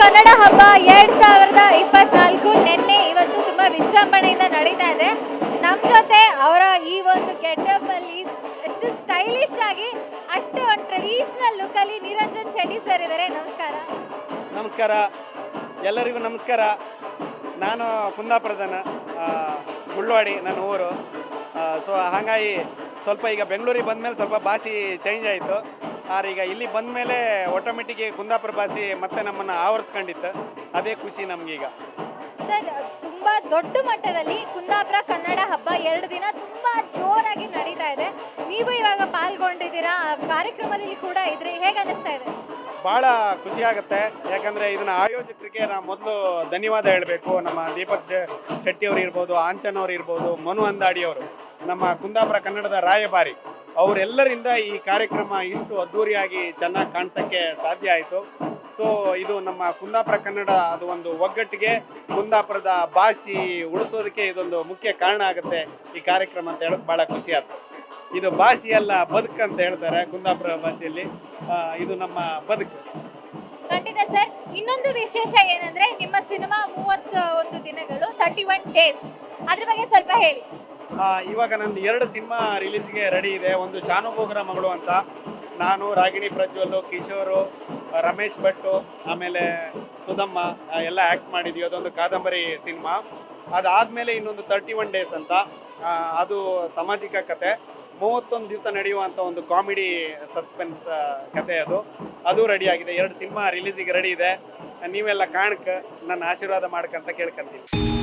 ಕನ್ನಡ ಹಬ್ಬ ಎರಡ್ ಸಾವಿರದ ಇಪ್ಪತ್ನಾಲ್ಕು ನಿನ್ನೆ ಇವತ್ತು ತುಂಬಾ ವಿಜೃಂಭಣೆಯಿಂದ ನಡೀತಾ ಇದೆ. ನಮ್ಮ ಜೊತೆ ಅವರ ಈ ಒಂದು ಗೆಟಪ್ ಅಲ್ಲಿ ಎಷ್ಟು ಸ್ಟೈಲಿಶ್ ಆಗಿ, ಅಷ್ಟೇ ಒಂದು ಟ್ರೆಡಿಷನಲ್ ಲುಕ್ ಅಲ್ಲಿ ನಿರಂಜನ್ ಶೆಟ್ಟಿ ಸರ್ ಇದ್ದಾರೆ ನಮಸ್ಕಾರ. ನಮಸ್ಕಾರ. ಎಲ್ಲರಿಗೂ ನಮಸ್ಕಾರ. ನಾನು ಕುಂದಾಪುರದನ ಮುಳ್ಳುವಾಡಿ ನನ್ನ ಊರು. ಸೊ ಹಾಗಾಗಿ ಸ್ವಲ್ಪ ಈಗ ಬೆಂಗಳೂರಿಗೆ ಬಂದಮೇಲೆ ಸ್ವಲ್ಪ ಭಾಷೆ ಚೇಂಜ್ ಆಯಿತು. ಆದ್ರೆ ಈಗ ಇಲ್ಲಿ ಬಂದಮೇಲೆ ಆಟೋಮೆಟಿಕ್ ಕುಂದಾಪುರ ಭಾಷೆ ಮತ್ತೆ ನಮ್ಮನ್ನು ಆವರಿಸ್ಕೊಂಡಿತ್ತು. ಅದೇ ಖುಷಿ ನಮಗೀಗ. ಸರ್ ತುಂಬಾ ದೊಡ್ಡ ಮಟ್ಟದಲ್ಲಿ ಕುಂದಾಪುರ ಕನ್ನಡ ಹಬ್ಬ ಎರಡು ದಿನ ತುಂಬಾ ಜೋರಾಗಿ ನಡೀತಾ ಇದೆ. ನೀವು ಇವಾಗ ಪಾಲ್ಗೊಂಡಿದ್ದೀರಾ? ಕಾರ್ಯಕ್ರಮದಲ್ಲಿ ಕೂಡ ಇದ್ರಿ ಹೇಗೆ ಅನಿಸ್ತಾ ಇದೆ? ಭಾಳ ಖುಷಿ ಆಗುತ್ತೆ. ಯಾಕಂದರೆ ಇದನ್ನ ಆಯೋಜಕರಿಗೆ ನಾವು ಮೊದಲು ಧನ್ಯವಾದ ಹೇಳಬೇಕು. ನಮ್ಮ ದೀಪಕ್ ಶೆಟ್ಟಿ ಅವರು ಇರ್ಬೋದು ಆಂಚನ್ ಅವರು ಇರ್ಬೋದು ಮನು ಅಂದಾಡಿ ಅವರು ನಮ್ಮ ಕುಂದಾಪುರ ಕನ್ನಡದ ರಾಯಭಾರಿ. ಅವರೆಲ್ಲರಿಂದ ಈ ಕಾರ್ಯಕ್ರಮ ಇಷ್ಟು ಅದ್ಧೂರಿಯಾಗಿ ಚೆನ್ನಾಗಿ ಕಾಣಿಸೋಕ್ಕೆ ಸಾಧ್ಯ ಆಯಿತು. ಸೊ ಇದು ನಮ್ಮ ಕುಂದಾಪುರ ಕನ್ನಡ ಅದು ಒಂದು ಒಗ್ಗಟ್ಟಿಗೆ ಕುಂದಾಪುರದ ಭಾಷೆ ಉಳಿಸೋದಕ್ಕೆ ಇದೊಂದು ಮುಖ್ಯ ಕಾರಣ ಆಗುತ್ತೆ ಈ ಕಾರ್ಯಕ್ರಮ ಅಂತ ಹೇಳೋಕೆ ಭಾಳ ಖುಷಿ ಆಯ್ತು. ಇದು ಭಾಷೆಯಲ್ಲ ಬದುಕು ಅಂತ ಹೇಳ್ತಾರೆ ಕುಂದಾಪುರ ಭಾಷೆಯಲ್ಲಿ. ಇದು ನಮ್ಮ ಬದುಕು. ಖಂಡಿತ ಸರ್, ಇನ್ನೊಂದು ವಿಶೇಷ ಏನಂದ್ರೆ ನಿಮ್ಮ ಸಿನಿಮಾ ಮೂವತ್ತ ಒಂದು ದಿನಗಳು ತರ್ಟಿ ಒನ್ ಡೇಸ್ ಅದ್ರ ಬಗ್ಗೆ ಸ್ವಲ್ಪ ಹೇಳಿ. ಇವಾಗ ನಂದು ಎರಡು ಸಿನಿಮಾ ರಿಲೀಸ್ಗೆ ರೆಡಿ ಇದೆ. ಒಂದು ಶಾನುಭೋಗರ ಮಗಳು ಅಂತ. ನಾನು, ರಾಗಿಣಿ ಪ್ರಜ್ವಲ್ಲು, ಕಿಶೋರು ರಮೇಶ್ ಭಟ್ಟು, ಆಮೇಲೆ ಸುಧಮ್ಮ ಎಲ್ಲ ಆ್ಯಕ್ಟ್ ಮಾಡಿದ್ವಿ. ಅದೊಂದು ಕಾದಂಬರಿ ಸಿನಿಮಾ. ಅದಾದಮೇಲೆ ಇನ್ನೊಂದು ತರ್ಟಿ ಒನ್ ಡೇಸ್ ಅಂತ ಅದು ಸಾಮಾಜಿಕ ಕತೆ. ಮೂವತ್ತೊಂದು ದಿವಸ ನಡೆಯುವಂಥ ಒಂದು ಕಾಮಿಡಿ ಸಸ್ಪೆನ್ಸ್ ಕತೆ ಅದು. ಅದು ರೆಡಿ ಆಗಿದೆ. ಎರಡು ಸಿನಿಮಾ ರಿಲೀಸಿಗೆ ರೆಡಿ ಇದೆ. ನೀವೆಲ್ಲ ಕಾಣಕ್ಕೆ ನನ್ನ ಆಶೀರ್ವಾದ ಮಾಡ್ಕಂತ ಕೇಳ್ಕೊಂತೀನಿ.